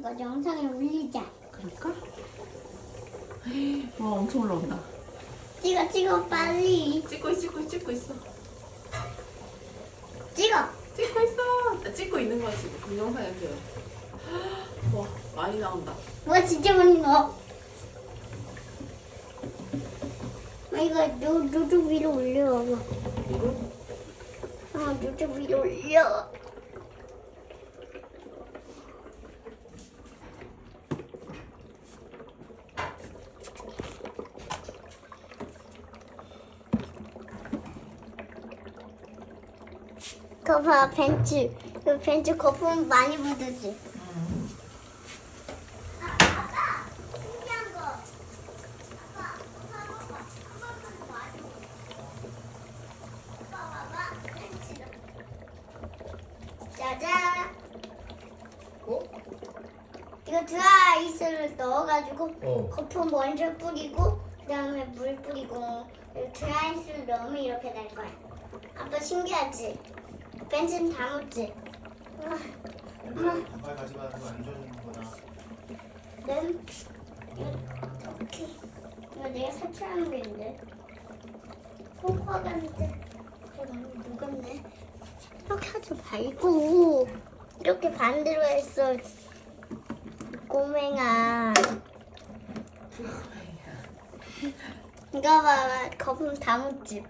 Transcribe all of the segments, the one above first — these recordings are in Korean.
이거 영상에 올리자. 그럴까? 와 엄청 올라온다. 찍어 찍어 빨리 찍고 찍고 찍고 있어. 찍어. 찍고 있어. 나 찍고 있는 거야 지금. 동영상 연결. 와 많이 나온다. 뭐 진짜 많이 넣어. 아, 이거 노, 노트 위로 올려. 위로? 어, 노트 위로 올려. 그거 봐, 벤츠. 그 벤츠 거품 많이 묻었지. 거. 짜잔. 어? 이거 드라이스를 넣어가지고 어. 거품 먼저 뿌리고 그다음에 물 뿌리고 드라이스를 넣으면 이렇게 될 거야. 아빠 신기하지? 벤츠는 다 묻지? 아, 가발 가져가는 거안 좋은 거나. 는 이렇게 이거 내가 색칠하는 게 있는데. 콩화가인데. 누군데 이렇게 하지 말고 이렇게 반대로 했어 꼬맹아. 이거 봐봐 거품 다 묻지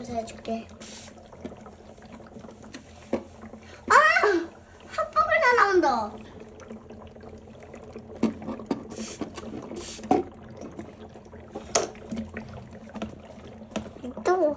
옆에서 해줄게. 아! 핫폭을 다 나온다. 또.